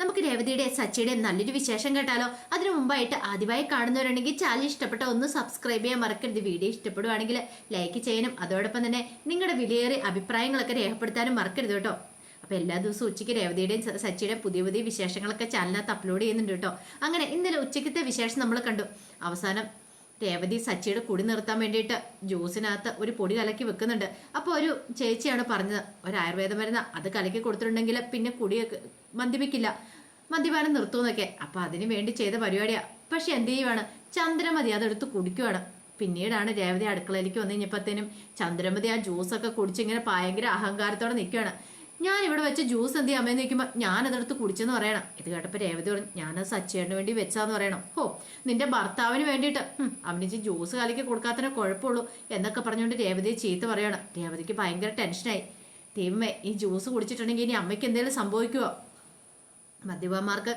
നമുക്ക് രേവതിയുടെ സച്ചിയുടെ നല്ലൊരു വിശേഷം കേട്ടാലോ? അതിനു മുമ്പായിട്ട് ആദ്യമായി കാണുന്നവരുണ്ടെങ്കിൽ ചാനൽ ഇഷ്ടപ്പെട്ട ഒന്ന് സബ്സ്ക്രൈബ് ചെയ്യാൻ മറക്കരുത്. വീഡിയോ ഇഷ്ടപ്പെടുവാണെങ്കിൽ ലൈക്ക് ചെയ്യാനും അതോടൊപ്പം തന്നെ നിങ്ങളുടെ വിലയേറിയ അഭിപ്രായങ്ങളൊക്കെ രേഖപ്പെടുത്താനും മറക്കരുത് കേട്ടോ. അപ്പൊ എല്ലാ ദിവസവും ഉച്ചയ്ക്ക് രേവതിയുടെയും സച്ചിയുടെയും പുതിയ പുതിയ വിശേഷങ്ങളൊക്കെ ചാനലിനകത്ത് അപ്ലോഡ് ചെയ്യുന്നുണ്ട് കേട്ടോ. അങ്ങനെ ഇന്നലെ ഉച്ചയ്ക്കത്തെ വിശേഷം നമ്മൾ കണ്ടു. അവസാനം രേവതി സച്ചിയുടെ കുടി നിർത്താൻ വേണ്ടിയിട്ട് ജ്യൂസിനകത്ത് ഒരു പൊടി കലക്കി വെക്കുന്നുണ്ട്. അപ്പോൾ ഒരു ചേച്ചിയാണ് പറഞ്ഞത് ഒരു ആയുർവേദ മരുന്ന് അത് കലക്കി കൊടുത്തിട്ടുണ്ടെങ്കിൽ പിന്നെ കുടിയൊക്കെ മദ്യപിക്കില്ല. മദ്യപാനം നിർത്തുമെന്നൊക്കെ. അപ്പോൾ അതിനു വേണ്ടി ചെയ്ത പരിപാടിയാണ് പക്ഷെ എന്ത് ചെയ്യുവാണ്? ചന്ദ്രമതി അതെടുത്ത് കുടിക്കുവാണ്. പിന്നീടാണ് രേവതി അടുക്കളയിലേക്ക് വന്നു കഴിഞ്ഞപ്പോഴത്തേനും ചന്ദ്രമതി ആ ജ്യൂസൊക്കെ കുടിച്ച് ഇങ്ങനെ ഭയങ്കര അഹങ്കാരത്തോടെ നിൽക്കുകയാണ് ഞാൻ ഇവിടെ വെച്ച ജ്യൂസ് എന്ത് ചെയ്യാൻ അമ്മയെന്ന് ചോദിക്കുമ്പോൾ ഞാൻ അതെടുത്ത് കുടിച്ചെന്ന് പറയണം. ഇത് കേട്ടപ്പോൾ രേവതി പറഞ്ഞു ഞാനത് സച്ചേടിന് വേണ്ടി വെച്ചാന്ന് പറയണം. ഓ നിന്റെ ഭർത്താവിന് വേണ്ടിയിട്ട്. ഹും, അവനിച്ച് ജ്യൂസ് കലക്കി കൊടുക്കാത്തതിനെ കുഴപ്പമുള്ളൂ എന്നൊക്കെ പറഞ്ഞുകൊണ്ട് രേവതിയെ ചീത്ത പറയണം. രേവതിക്ക് ഭയങ്കര ടെൻഷനായി. ദൈവമേ ഈ ജ്യൂസ് കുടിച്ചിട്ടുണ്ടെങ്കിൽ ഇനി അമ്മയ്ക്ക് എന്തെങ്കിലും സംഭവിക്കുമോ മദ്യപന്മാർക്ക്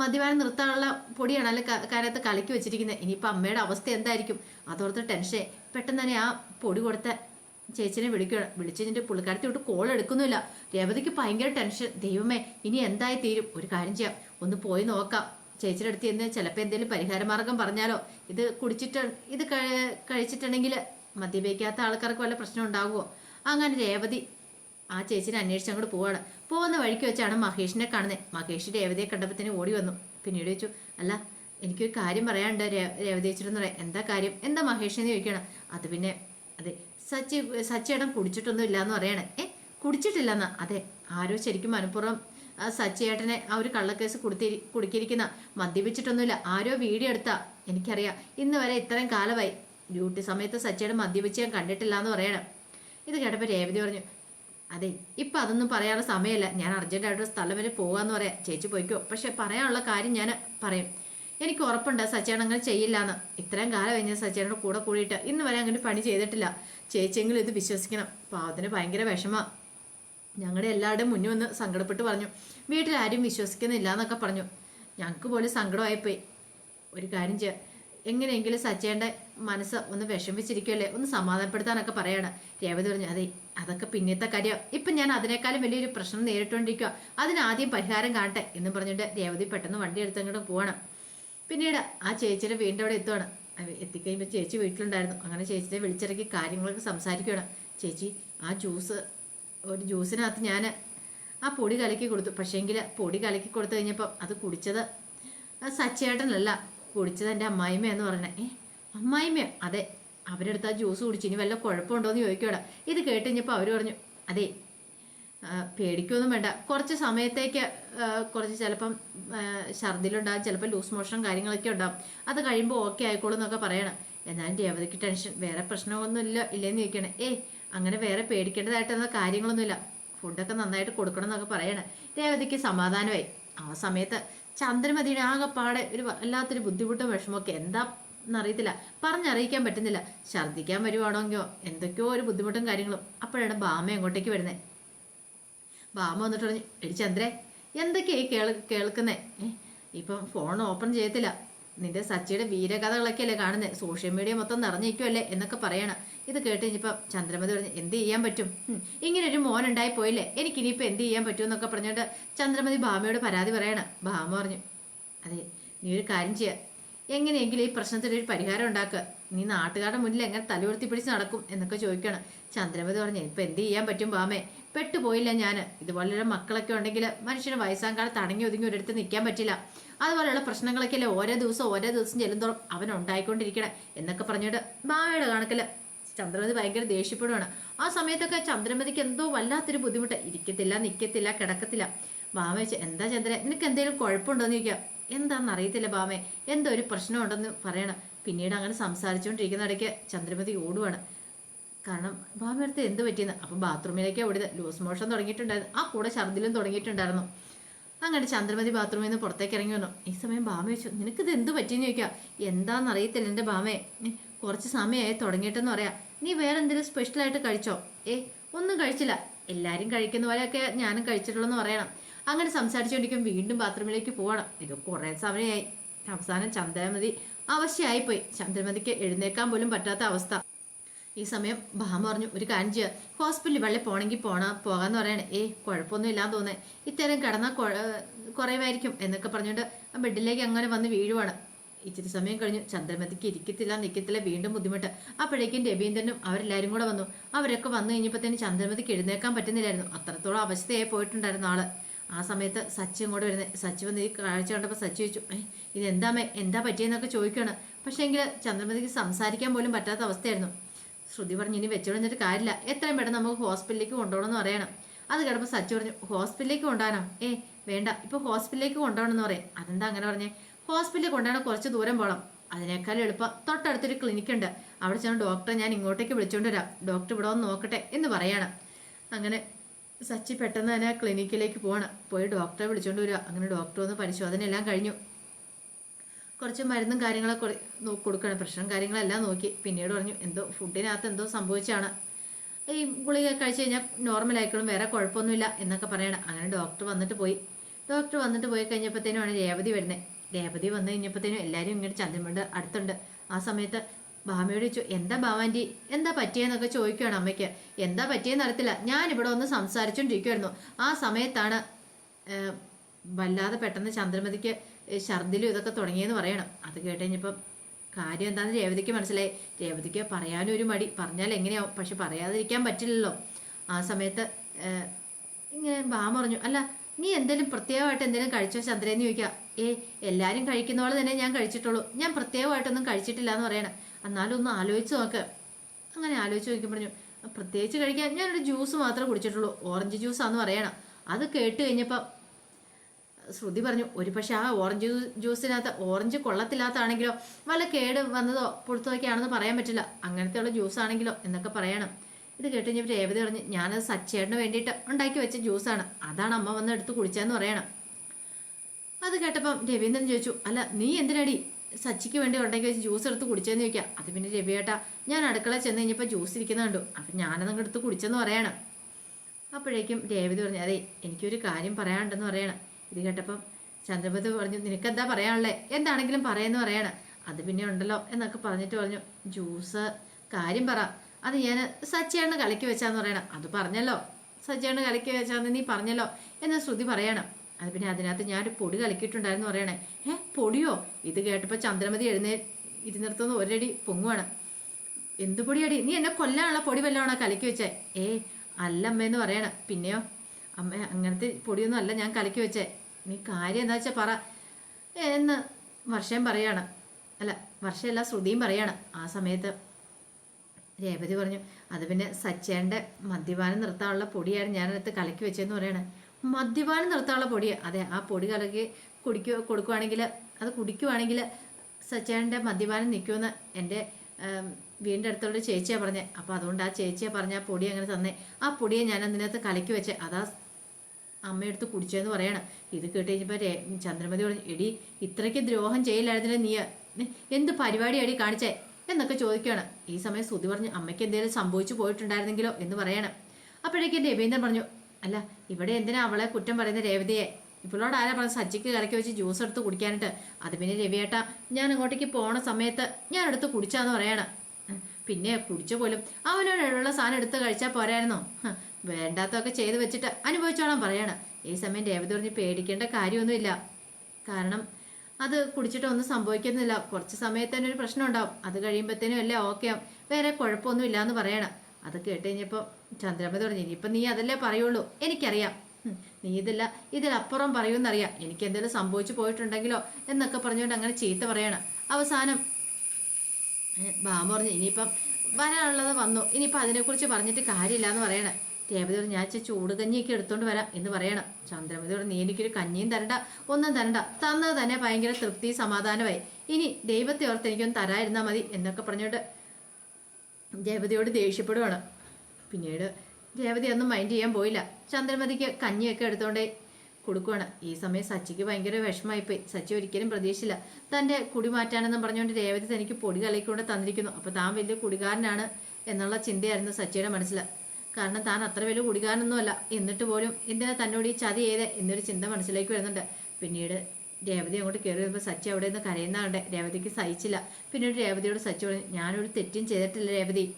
മദ്യപാനം നിർത്താനുള്ള പൊടിയാണ് അല്ലെ കാര്യത്ത് കലക്കി വെച്ചിരിക്കുന്നത് ഇനിയിപ്പോൾ അമ്മയുടെ അവസ്ഥ എന്തായിരിക്കും? അതോർത്ത് ടെൻഷൻ പെട്ടെന്ന് തന്നെ ആ പൊടി കൊടുത്ത ചേച്ചിനെ വിളിക്കണം വിളിച്ചു കഴിഞ്ഞിട്ട് പുള്ളിക്കാരത്തി വിട്ട് കോൾ എടുക്കുന്നില്ല രേവതിക്ക് ഭയങ്കര ടെൻഷൻ ദൈവമേ ഇനി എന്തായി തീരും? ഒരു കാര്യം ചെയ്യാം. ഒന്ന് പോയി നോക്കാം. ചേച്ചിയുടെ അടുത്ത് ചെന്ന് ചിലപ്പോൾ എന്തെങ്കിലും പരിഹാരമാർഗം പറഞ്ഞാലോ? ഇത് കുടിച്ചിട്ട് ഇത് കഴി- കഴിച്ചിട്ടുണ്ടെങ്കിൽ മദ്യപിക്കാത്ത ആൾക്കാർക്ക് വല്ല പ്രശ്നം ഉണ്ടാകുമോ അങ്ങനെ രേവതി ആ ചേച്ചിനെ അന്വേഷിച്ച് അങ്ങോട്ട് പോവാണ്. പോകുന്ന വഴിക്ക് വെച്ചാണ് മഹേഷിനെ കാണുന്നത് മഹേഷ് രേവതിയെ കണ്ടപ്പോൾ തന്നെ ഓടി വന്നു. പിന്നീട് ചോദിച്ചു അല്ല എനിക്കൊരു കാര്യം പറയാനുണ്ട് രേവതി ചേച്ചിട്ടെന്ന് പറയാം എന്താ കാര്യം? എന്താ മഹേഷിനെ ചോദിക്കണം അത് പിന്നെ അതെ സച്ചി സച്ചിയേടം കുടിച്ചിട്ടൊന്നും ഇല്ലാന്ന് പറയണേ. ഏ കുടിച്ചിട്ടില്ലെന്നാ? അതെ ആരോ ശരിക്കും മനഃപൂർവം ആ സച്ചിയേട്ടനെ ആ ഒരു കള്ളക്കേസ് കൊടുത്തി കുടുക്കിയിരിക്കുന്ന. മദ്യപിച്ചിട്ടൊന്നുമില്ല. ആരോ വീഡിയോ എടുത്താ. എനിക്കറിയാം. ഇന്ന് വരെ ഇത്രയും കാലമായി. ഡ്യൂട്ടി സമയത്ത് സച്ചിയുടെ മദ്യപിച്ച് ഞാൻ കണ്ടിട്ടില്ല എന്ന് പറയണം. ഇത് കേട്ടപ്പോൾ രേവതി പറഞ്ഞു അതെ ഇപ്പം അതൊന്നും പറയാനുള്ള സമയമല്ല ഞാൻ അർജന്റായിട്ട് സ്ഥലം വരെ പോകാമെന്ന് പറയാം. ചേച്ചി പോയിക്കോ. പക്ഷെ പറയാനുള്ള കാര്യം ഞാൻ പറയും. എനിക്ക് ഉറപ്പുണ്ട് സച്ചേട്ടൻ അങ്ങനെ ചെയ്യില്ല എന്ന് ഇത്രയും കാലം കഴിഞ്ഞ സച്ചേട്ടന്റെ കൂടെ കൂടിയിട്ട് ഇന്ന് വരെ അങ്ങനെ പണി ചെയ്തിട്ടില്ല. ചേച്ചിയെങ്കിലും ഇത് വിശ്വസിക്കണം. പാവത്തിന് ഭയങ്കര വിഷമ. ഞങ്ങളുടെ എല്ലാവരുടെയും മുന്നിൽ വന്ന് സങ്കടപ്പെട്ട് പറഞ്ഞു. വീട്ടിൽ ആരും വിശ്വസിക്കുന്നില്ല എന്നൊക്കെ പറഞ്ഞു. ഞങ്ങൾക്ക് പോലും സങ്കടമായിപ്പോയി. ഒരു കാര്യം ചെയ്യാം എങ്ങനെയെങ്കിലും സച്ചേന്റെ മനസ്സ് ഒന്ന് വിഷമിച്ചിരിക്കുമല്ലേ ഒന്ന് സമാധാനപ്പെടുത്താനൊക്കെ പറയാണ്. രേവതി പറഞ്ഞു അതെ അതൊക്കെ പിന്നത്തെ കാര്യം. ഇപ്പം ഞാൻ അതിനേക്കാളും വലിയൊരു പ്രശ്നം നേരിട്ടുകൊണ്ടിരിക്കുക അതിനാദ്യം പരിഹാരം കാണട്ടെ എന്ന് പറഞ്ഞിട്ട് രേവതി പെട്ടെന്ന് വണ്ടി എടുത്തങ്ങോട്ട് പോവാണ്. പിന്നീട് ആ ചേച്ചിയുടെ വീണ്ടും അവിടെ എത്തുവാണ്. എത്തിക്കഴിയുമ്പോൾ ചേച്ചി വീട്ടിലുണ്ടായിരുന്നു. അങ്ങനെ ചേച്ചിയെ വിളിച്ചിറക്കി കാര്യങ്ങളൊക്കെ സംസാരിക്കുകയാണ് ചേച്ചി ആ ജ്യൂസ് ഒരു ജ്യൂസിനകത്ത് ഞാൻ ആ പൊടി കലക്കി കൊടുത്തു. പക്ഷേങ്കിൽ പൊടി കലക്കി കൊടുത്തു കഴിഞ്ഞപ്പോൾ അത് കുടിച്ചത് സച്ചേട്ടനല്ല. കുടിച്ചത് എന്റെ അമ്മായിമ്മ എന്ന് ഏ അമ്മായിമ്മ അതെ. അവരെടുത്ത് ആ ജ്യൂസ് കുടിച്ചു ഇനി വല്ല കുഴപ്പമുണ്ടോ എന്ന് ഇത് കേട്ട് കഴിഞ്ഞപ്പോൾ അവർ പറഞ്ഞു അതെ പേടിക്കൊന്നും വേണ്ട. കുറച്ച് സമയത്തേക്ക് കുറച്ച് ചിലപ്പം ഛർദിലുണ്ടാകും ചിലപ്പോൾ ലൂസ് മോഷൻ കാര്യങ്ങളൊക്കെ ഉണ്ടാകും അത് കഴിയുമ്പോൾ ഓക്കെ ആയിക്കോളും എന്നൊക്കെ പറയണം. എന്നാലും രേവതിക്ക് ടെൻഷൻ വേറെ പ്രശ്നമൊന്നും ഇല്ല ഇല്ലെന്ന് ചോദിക്കണേ. ഏയ് അങ്ങനെ വേറെ പേടിക്കേണ്ടതായിട്ടുള്ള കാര്യങ്ങളൊന്നുമില്ല. ഫുഡൊക്കെ നന്നായിട്ട് കൊടുക്കണം എന്നൊക്കെ പറയണേ. രേവതിക്ക് സമാധാനമായി. ആ സമയത്ത് ചന്ദ്രമതിയുടെ ആകെപ്പാടെ ഒരു വല്ലാത്തൊരു ബുദ്ധിമുട്ടും വിഷമമൊക്കെ എന്താ എന്നറിയത്തില്ല. പറഞ്ഞറിയിക്കാൻ പറ്റുന്നില്ല. ഛർദ്ദിക്കാൻ വരുവാണെങ്കിൽ എന്തൊക്കെയോ ഒരു ബുദ്ധിമുട്ടും കാര്യങ്ങളും. അപ്പോഴാണ് ബാമ എങ്ങോട്ടേക്ക് വരുന്നത് ബാമ വന്നിട്ട് പറഞ്ഞു എടി ചന്ദ്രേ എന്തൊക്കെയായി കേൾ കേൾക്കുന്നേ? ഇപ്പം ഫോൺ ഓപ്പൺ ചെയ്യത്തില്ല. നിന്റെ സച്ചിയുടെ വീരകഥകളൊക്കെയല്ലേ കാണുന്നത് സോഷ്യൽ മീഡിയ മൊത്തം നിറഞ്ഞിരിക്കുമല്ലേ എന്നൊക്കെ പറയണം. ഇത് കേട്ട് കഴിഞ്ഞപ്പം ചന്ദ്രമതി പറഞ്ഞു എന്ത് ചെയ്യാൻ പറ്റും? ഇങ്ങനെ ഒരു മോൻ ഉണ്ടായി പോയില്ലേ എനിക്കിനിയിപ്പോൾ എന്ത് ചെയ്യാൻ പറ്റും? എന്നൊക്കെ പറഞ്ഞിട്ട് ചന്ദ്രമതി ഭാമയോട് പരാതി പറയണം. ഭാമ പറഞ്ഞു അതെ നീ ഒരു കാര്യം ചെയ്യുക എങ്ങനെയെങ്കിലും ഈ പ്രശ്നത്തിന് ഒരു പരിഹാരം ഉണ്ടാക്കുക നീ നാട്ടുകാരുടെ മുന്നിൽ എങ്ങനെ തലയുർത്തി പിടിച്ച് നടക്കും? എന്നൊക്കെ ചോദിക്കണം. ചന്ദ്രമതി പറഞ്ഞു ഇപ്പൊ എന്ത് ചെയ്യാൻ പറ്റും ബാമേ? പെട്ടുപോയില്ല ഞാൻ ഇതുപോലെയുള്ള മക്കളൊക്കെ ഉണ്ടെങ്കിൽ മനുഷ്യന് വയസ്സാം കാലത്ത് അടങ്ങി ഒതുങ്ങി ഒരിടത്ത് നിൽക്കാൻ പറ്റില്ല. അതുപോലെയുള്ള പ്രശ്നങ്ങളൊക്കെ അല്ലേ ഓരോ ദിവസം ഓരോ ദിവസം ചെല്ലുന്തോറും അവൻ ഉണ്ടായിക്കൊണ്ടിരിക്കണം എന്നൊക്കെ പറഞ്ഞിട്ട് ബാമയുടെ കണക്കിൽ ചന്ദ്രമതി ഭയങ്കര ദേഷ്യപ്പെടുവാണ്. ആ സമയത്തൊക്കെ ചന്ദ്രമതിക്ക് എന്തോ വല്ലാത്തൊരു ബുദ്ധിമുട്ട്. ഇരിക്കത്തില്ല നിൽക്കത്തില്ല കിടക്കത്തില്ല. ബാമ എന്താ ചന്ദ്ര? നിനക്ക് എന്തെങ്കിലും കുഴപ്പമുണ്ടോന്ന് ചോദിക്കാം. എന്താണെന്ന് അറിയത്തില്ല ബാമേ. എന്തോ ഒരു പ്രശ്നമുണ്ടെന്ന് പറയണം. പിന്നീട് അങ്ങനെ സംസാരിച്ചുകൊണ്ടിരിക്കുന്ന ഇടയ്ക്ക് ചന്ദ്രമതി ഓടുവാണ്. കാരണം ഭാമിയടുത്ത് എന്ത് പറ്റിയെന്ന്? അപ്പം ബാത്റൂമിലേക്ക് ഓടിയത് ലൂസ് മോഷൻ തുടങ്ങിയിട്ടുണ്ടായിരുന്നു. ആ കൂടെ ഛർദിലും തുടങ്ങിയിട്ടുണ്ടായിരുന്നു. അങ്ങനെ ചന്ദ്രമതി ബാത്റൂമിൽ നിന്ന് പുറത്തേക്ക് ഇറങ്ങി വന്നു. ഈ സമയം ഭാമ വെച്ചു നിനക്കിത് എന്ത് പറ്റിയെന്ന് ചോദിക്കുക എന്താണെന്ന് അറിയത്തില്ല എന്റെ ഭാമയെ കുറച്ച് സമയമായി തുടങ്ങിയിട്ടെന്ന് പറയാം. നീ വേറെ എന്തെങ്കിലും സ്പെഷ്യലായിട്ട് കഴിച്ചോ? ഏ ഒന്നും കഴിച്ചില്ല. എല്ലാവരും കഴിക്കുന്ന പോലെയൊക്കെ ഞാനും കഴിച്ചിട്ടുള്ളൂ പറയണം. അങ്ങനെ സംസാരിച്ചുകൊണ്ടിരിക്കും വീണ്ടും ബാത്റൂമിലേക്ക് പോകണം ഇത് കുറേ സമയമായി. അവസാനം ചന്ദ്രമതി അവശ്യമായിപ്പോയി ചന്ദ്രമതിക്ക് എഴുന്നേക്കാൻ പോലും പറ്റാത്ത അവസ്ഥ. ഈ സമയം ഭാമ പറഞ്ഞു ഒരു കാര്യം ചെയ്യുക ഹോസ്പിറ്റലിൽ വെള്ളി പോണെങ്കിൽ പോണ പോകാന്ന് പറയണേ. ഏയ് കുഴപ്പമൊന്നും ഇല്ലാന്ന് തോന്നേ. ഇത്തരം കിടന്നാൽ കുറവായിരിക്കും എന്നൊക്കെ പറഞ്ഞുകൊണ്ട് ആ ബെഡിലേക്ക് അങ്ങനെ വന്ന് വീഴുവാണ്. ഇച്ചിരി സമയം കഴിഞ്ഞു. ചന്ദ്രമതിക്ക് ഇരിക്കത്തില്ല നിൽക്കത്തില്ല വീണ്ടും ബുദ്ധിമുട്ട്. അപ്പോഴേക്കും രവീന്ദ്രനും അവരെല്ലാവരും കൂടെ വന്നു. അവരൊക്കെ വന്നു കഴിഞ്ഞപ്പോൾ തന്നെ ചന്ദ്രമതിക്ക് എഴുന്നേക്കാൻ പറ്റുന്നില്ലായിരുന്നു. അത്രത്തോളം അവസ്ഥയായി പോയിട്ടുണ്ടായിരുന്നു ആൾ. ആ സമയത്ത് സച്ചി കൂടെ വരുന്നത് സച്ചി വന്ന് ഈ കാഴ്ച കണ്ടപ്പോൾ സച്ചി ചോദിച്ചു ഇതെന്താമേ എന്താ പറ്റിയെന്നൊക്കെ ചോദിക്കുകയാണ് പക്ഷേ എങ്കിൽ ചന്ദ്രമതിക്ക് സംസാരിക്കാൻ പോലും പറ്റാത്ത അവസ്ഥയായിരുന്നു. ശ്രുതി പറഞ്ഞു ഇനി വെച്ചോണ്ടിട്ട് കാര്യമില്ല. എത്രയും പെട്ടെന്ന് നമുക്ക് ഹോസ്പിറ്റലിലേക്ക് കൊണ്ടുപോകണമെന്ന് പറയണം. അത് കിടപ്പോൾ സച്ചു പറഞ്ഞു ഹോസ്പിറ്റലിലേക്ക് കൊണ്ടുപോകാനോ? ഏ വേണ്ട. ഇപ്പോൾ ഹോസ്പിറ്റലിലേക്ക് കൊണ്ടുപോകണമെന്ന് പറയാം. അതെന്താ അങ്ങനെ പറഞ്ഞേ? ഹോസ്പിറ്റലിൽ കൊണ്ടുപോകണം കുറച്ച് ദൂരം പോകണം. അതിനേക്കാൾ എളുപ്പം തൊട്ടടുത്തൊരു ക്ലിനിക്ക് ഉണ്ട്. അവിടെ ചെന്ന് ഡോക്ടറെ ഞാൻ ഇങ്ങോട്ടേക്ക് വിളിച്ചുകൊണ്ട് വരാം. ഡോക്ടർ ഇവിടെ വന്ന് നോക്കട്ടെ എന്ന് പറയണം. അങ്ങനെ സച്ചി പെട്ടെന്ന് തന്നെ ക്ലിനിക്കിലേക്ക് പോകണം പോയി ഡോക്ടറെ വിളിച്ചുകൊണ്ട് വരിക. അങ്ങനെ ഡോക്ടർ വന്ന് പരിശോധന എല്ലാം കഴിഞ്ഞു. കുറച്ച് മരുന്നും കാര്യങ്ങളൊക്കെ കൊടുക്കണം. പ്രശ്നം കാര്യങ്ങളെല്ലാം നോക്കി. പിന്നീട് പറഞ്ഞു എന്തോ ഫുഡിനകത്ത് എന്തോ സംഭവിച്ചാണ്. ഈ ഗുളിക കഴിച്ചു കഴിഞ്ഞാൽ നോർമൽ ആയിക്കോളും വേറെ കുഴപ്പമൊന്നുമില്ല എന്നൊക്കെ പറയണം. അങ്ങനെ ഡോക്ടർ വന്നിട്ട് പോയി. ഡോക്ടർ വന്നിട്ട് പോയി കഴിഞ്ഞപ്പോഴത്തേനുമാണ് രേവതി വരുന്നത് രേവതി വന്നു കഴിഞ്ഞപ്പോഴത്തേനും എല്ലാവരും ഇങ്ങോട്ട് ചന്ദ്രമുണ്ട് അടുത്തുണ്ട്. ആ സമയത്ത് ഭാമയോട് ചോദിച്ചു എന്താ ഭാവാന്റി എന്താ പറ്റിയെന്നൊക്കെ ചോദിക്കുകയാണ് അമ്മയ്ക്ക്. എന്താ പറ്റിയെന്ന് അറിയത്തില്ല. ഞാനിവിടെ ഒന്ന് സംസാരിച്ചുകൊണ്ടിരിക്കുമായിരുന്നു ആ സമയത്താണ് വല്ലാതെ പെട്ടെന്ന് ചന്ദ്രമതിക്ക് ഛർദിലും ഇതൊക്കെ തുടങ്ങിയെന്ന് പറയണം. അത് കേട്ട് കഴിഞ്ഞപ്പം കാര്യം എന്താണെന്ന് രേവതിക്ക് മനസ്സിലായി. രേവതിക്ക് പറയാനും ഒരു മടി. പറഞ്ഞാൽ എങ്ങനെയാവും? പക്ഷെ പറയാതിരിക്കാൻ പറ്റില്ലല്ലോ. ആ സമയത്ത് ഇങ്ങനെ ബാ പറഞ്ഞു അല്ല നീ എന്തെങ്കിലും പ്രത്യേകമായിട്ട് എന്തെങ്കിലും കഴിച്ചോ ചന്ദ്രേന്ന് ചോദിക്കുക. ഏ എല്ലാവരും കഴിക്കുന്ന പോലെ തന്നെ ഞാൻ കഴിച്ചിട്ടുള്ളൂ. ഞാൻ പ്രത്യേകമായിട്ടൊന്നും കഴിച്ചിട്ടില്ല എന്ന് പറയണം. എന്നാലും ഒന്ന് ആലോചിച്ച് നോക്ക്. അങ്ങനെ ആലോചിച്ച് നോക്കി പറഞ്ഞു. പ്രത്യേകിച്ച് കഴിക്കാൻ ഞാനൊരു ജ്യൂസ് മാത്രമേ കുടിച്ചിട്ടുള്ളൂ. ഓറഞ്ച് ജ്യൂസാന്ന് പറയണം. അത് കേട്ട് കഴിഞ്ഞപ്പോൾ ശ്രുതി പറഞ്ഞു ഒരു പക്ഷെ ആ ഓറഞ്ച് ജ്യൂ- ജ്യൂസിനകത്ത് ഓറഞ്ച് കൊള്ളത്തില്ലാത്താണെങ്കിലോ വല്ല കേട് വന്നതോ പുഴുത്തതൊക്കെ ആണെന്ന് പറയാൻ പറ്റില്ല. അങ്ങനത്തെ ഉള്ള ജ്യൂസ് ആണെങ്കിലോ എന്നൊക്കെ പറയണം. ഇത് കേട്ട് കഴിഞ്ഞപ്പോൾ രേവതി പറഞ്ഞു ഞാനത് സച്ചേട്ടന് വേണ്ടിയിട്ട് ഉണ്ടാക്കി വെച്ച ജ്യൂസാണ്. അതാണ് അമ്മ വന്ന് എടുത്ത് കുടിച്ചതെന്ന് പറയണം. അത് കേട്ടപ്പം രവീന്ദ്രൻ ചോദിച്ചു അല്ല നീ എന്തിനടി സച്ചിക്ക് വേണ്ടി ഉണ്ടാക്കി വെച്ച് ജ്യൂസ് എടുത്ത് കുടിച്ചതെന്ന് ചോദിക്കാം? അത് പിന്നെ രവിയേട്ടാ ഞാൻ അടുക്കള ചെന്ന് കഴിഞ്ഞപ്പോൾ ജ്യൂസ് ഇരിക്കുന്ന കണ്ടു. അപ്പം ഞാനതങ്ങ് എടുത്ത് കുടിച്ചെന്ന് പറയണം. അപ്പോഴേക്കും രേവതി പറഞ്ഞു അതെ എനിക്കൊരു കാര്യം പറയാനുണ്ടെന്ന് പറയണം. ഇത് കേട്ടപ്പം ചന്ദ്രപതി പറഞ്ഞു നിനക്കെന്താ പറയാനുള്ളേ? എന്താണെങ്കിലും പറയുന്നു പറയണം. അത് പിന്നെ ഉണ്ടല്ലോ എന്നൊക്കെ പറഞ്ഞിട്ട് പറഞ്ഞു ജ്യൂസ് കാര്യം പറ. അത് ഞാൻ സച്ചിയാണ് കളിക്ക് വെച്ചാന്ന് പറയണം. അത് പറഞ്ഞല്ലോ. സച്ചിയാണ് കളിക്ക് വെച്ചാന്ന് നീ പറഞ്ഞല്ലോ എന്ന് ശ്രുതി പറയണം. അത് പിന്നെ അതിനകത്ത് ഞാനൊരു പൊടി കളിക്കിട്ടുണ്ടായിരുന്നു പറയണേ. ഏ പൊടിയോ? ഇത് കേട്ടപ്പോൾ ചന്ദ്രമതി എഴുന്നേ ഇരുന്നിടത്തുനിന്ന് ഒരടി പൊങ്ങുവാണ്. എന്ത് പൊടിയടി? നീ എന്നെ കൊല്ലാനുള്ള പൊടി വല്ലതാണോ കലക്കി വെച്ചേ? ഏ അല്ല അമ്മയെന്ന് പറയണം. പിന്നെയോ? അമ്മ അങ്ങനത്തെ പൊടിയൊന്നും അല്ല ഞാൻ കലക്കി വെച്ചേ. നീ കാര്യം എന്താ വെച്ചാൽ പറ. എന്ന് വർഷം പറയാണ്. അല്ല വർഷമല്ല ശ്രുതിയും പറയാണ്. ആ സമയത്ത് രേവതി പറഞ്ഞു അത് പിന്നെ സച്ചേന്റെ മദ്യപാനം നിർത്താനുള്ള പൊടിയാണ് ഞാനടുത്ത് കലക്കി വെച്ചതെന്ന് പറയാണ്. മദ്യപാനം നിർത്താനുള്ള പൊടി? അതെ ആ പൊടി കലക്കി കുടിക്കുക കൊടുക്കുവാണെങ്കിൽ അത് കുടിക്കുവാണെങ്കിൽ സച്ചേന്റെ മദ്യപാനം നിൽക്കുമെന്ന് എന്റെ വീടിന്റെ അടുത്തുള്ള ചേച്ചിയാണ് പറഞ്ഞത് അപ്പോൾ അതുകൊണ്ട് ആ ചേച്ചിയെ പറഞ്ഞ ആ പൊടി അങ്ങനെ തന്നെ. ആ പൊടിയെ ഞാൻ അതിനകത്ത് കലക്കി വെച്ചേ. അതാ അമ്മയെടുത്ത് കുടിച്ചതെന്ന് പറയണം. ഇത് കേട്ട് കഴിഞ്ഞപ്പോൾ ചന്ദ്രമതി പറഞ്ഞു എടി ഇത്രയ്ക്ക് ദ്രോഹം ചെയ്യില്ലായിരുന്നില്ല നീ? എന്ത് പരിപാടിയാടി കാണിച്ചേ? എന്നൊക്കെ ചോദിക്കുകയാണ്. ഈ സമയം ശ്രുതി പറഞ്ഞു അമ്മയ്ക്ക് എന്തെങ്കിലും സംഭവിച്ചു പോയിട്ടുണ്ടായിരുന്നെങ്കിലോ? എന്ന് പറയണം. അപ്പോഴേക്കും രവീന്ദ്രൻ പറഞ്ഞു അല്ല ഇവിടെ എന്തിനാ അവളെ കുറ്റം പറയുന്ന രേവതിയെ? ഇപ്പോഴോട് ആരാ പറഞ്ഞു സച്ചിക്ക് കലക്കി വെച്ച് ജ്യൂസ് എടുത്ത് കുടിക്കാനിട്ട് അത് പിന്നെ രവിയേട്ട ഞാൻ അങ്ങോട്ടേക്ക് പോണ സമയത്ത് ഞാൻ എടുത്ത് കുടിച്ചാന്ന് പറയണം. പിന്നെ കുടിച്ച പോലും അവനോടുള്ള സാധനം എടുത്ത് കഴിച്ചാൽ പോരായിരുന്നോ? വേണ്ടാത്തൊക്കെ ചെയ്തു വെച്ചിട്ട് അനുഭവിച്ചോളാം പറയണം. ഈ സമയം രേവതി പേടിക്കേണ്ട കാര്യമൊന്നുമില്ല. കാരണം അത് കുടിച്ചിട്ട് ഒന്നും സംഭവിക്കുന്നില്ല. കുറച്ച് സമയത്ത് തന്നെ ഒരു പ്രശ്നം ഉണ്ടാവും അത് കഴിയുമ്പോഴത്തേനും എല്ലാം ഓക്കെ ആവും. വേറെ കുഴപ്പമൊന്നും ഇല്ല എന്ന് പറയണം. അത് കേട്ട് കഴിഞ്ഞപ്പോൾ ചന്ദ്രമതി പറഞ്ഞു ഇനിയിപ്പം നീ അതല്ലേ പറയുള്ളൂ. എനിക്കറിയാം. നീ ഇതില്ല ഇതിലപ്പുറം പറയുമെന്നറിയാം. എനിക്ക് എന്തെങ്കിലും സംഭവിച്ചു പോയിട്ടുണ്ടെങ്കിലോ എന്നൊക്കെ പറഞ്ഞുകൊണ്ട് അങ്ങനെ ചീത്ത പറയണം. അവസാനം ബാമ പറഞ്ഞു ഇനിയിപ്പം വരാനുള്ളത് വന്നു. ഇനിയിപ്പം അതിനെക്കുറിച്ച് പറഞ്ഞിട്ട് കാര്യമില്ല എന്ന് പറയണം. രേവതി പറഞ്ഞു ഞാൻ ചൂട് കഞ്ഞിയൊക്കെ എടുത്തോണ്ട് വരാം എന്ന് പറയണം. ചന്ദ്രമതിയോട് നീ എനിക്കൊരു കഞ്ഞിയും തരണ്ട ഒന്നും തരണ്ട. തന്നത് തന്നെ ഭയങ്കര തൃപ്തി സമാധാനമായി. ഇനി ദൈവത്തെ ഓർത്ത് എനിക്കൊന്ന് തരായിരുന്നാൽ മതി എന്നൊക്കെ പറഞ്ഞോട്ട് രേവതിയോട് ദേഷ്യപ്പെടുവാണ്. പിന്നീട് രേവതി ഒന്നും മൈൻഡ് ചെയ്യാൻ പോയില്ല. ചന്ദ്രമതിക്ക് കഞ്ഞിയൊക്കെ എടുത്തോണ്ടേ കൊടുക്കുവാണ്. ഈ സമയം സച്ചിക്ക് ഭയങ്കര വിഷമമായിപ്പോയി. സച്ചി ഒരിക്കലും പ്രതീക്ഷിച്ചില്ല. തന്റെ കുടി മാറ്റാനെന്നും പറഞ്ഞുകൊണ്ട് രേവതി തനിക്ക് പൊടി കലക്കൊണ്ട് തന്നിരിക്കുന്നു. അപ്പോൾ താൻ വലിയ കുടികാരനാണ് എന്നുള്ള ചിന്തയായിരുന്നു സച്ചിയുടെ മനസ്സിൽ കാരണം താൻ അത്ര വലിയ കുടികാരനൊന്നുമല്ല. എന്നിട്ട് പോലും എന്തിനാ തന്നോട് ഈ ചതി ചെയ്തേ? എന്നൊരു ചിന്ത മനസ്സിലേക്ക് വരുന്നുണ്ട്. പിന്നീട് രേവതി അങ്ങോട്ട് കയറി വരുമ്പോൾ സച്ചി അവിടെ നിന്ന് കരയുന്നതുകൊണ്ട് രേവതിക്ക് സഹിച്ചില്ല. പിന്നീട് രേവതിയോട് സച്ചി പറഞ്ഞു ഞാനൊരു തെറ്റും ചെയ്തിട്ടില്ല രേവതി.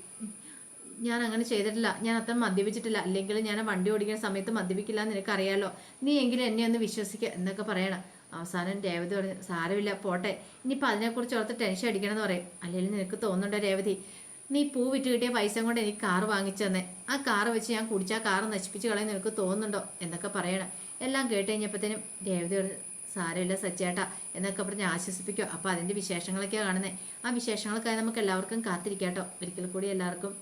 ഞാൻ അങ്ങനെ ചെയ്തിട്ടില്ല. ഞാൻ അത്ര മദ്യപിച്ചിട്ടില്ല. അല്ലെങ്കിൽ ഞാൻ വണ്ടി ഓടിക്കുന്ന സമയത്ത് മദ്യപിക്കില്ല എന്ന് നിനക്കറിയാലോ. നീ എങ്കിലും എന്നെ ഒന്ന് വിശ്വസിക്കുക എന്നൊക്കെ പറയണം. അവസാനം രേവതി പറഞ്ഞു സാരമില്ല പോട്ടെ. ഇനിയിപ്പോൾ അതിനെക്കുറിച്ച് ഓർത്ത് ടെൻഷൻ അടിക്കണമെന്ന് പറയും. അല്ലെങ്കിൽ നിനക്ക് തോന്നുന്നുണ്ടോ രേവതി? നീ പൂ വിറ്റ് കിട്ടിയ പൈസ കൊണ്ട് എനിക്ക് കാറ് വാങ്ങിച്ചു തന്നെ ആ കാറ് വെച്ച് ഞാൻ കുടിച്ച ആ കാറ് നശിപ്പിച്ച് കളയാൻ നിനക്ക് തോന്നുന്നുണ്ടോ? എന്നൊക്കെ പറയണം. എല്ലാം കേട്ട് കഴിഞ്ഞപ്പോഴത്തേനും പറഞ്ഞു സാരമില്ല സച്ചേട്ടാ എന്നൊക്കെ പറഞ്ഞ് ആശ്വസിപ്പിക്കുക. അപ്പോൾ അതിന്റെ വിശേഷങ്ങളൊക്കെയാണ് കാണുന്നത് ആ വിശേഷങ്ങൾക്കായി നമുക്ക് എല്ലാവർക്കും കാത്തിരിക്കാട്ടോ. ഒരിക്കൽ കൂടി എല്ലാവർക്കും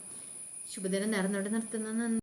ശുഭദിനം നേർന്നുകൊണ്ട് നിർത്തുന്നു.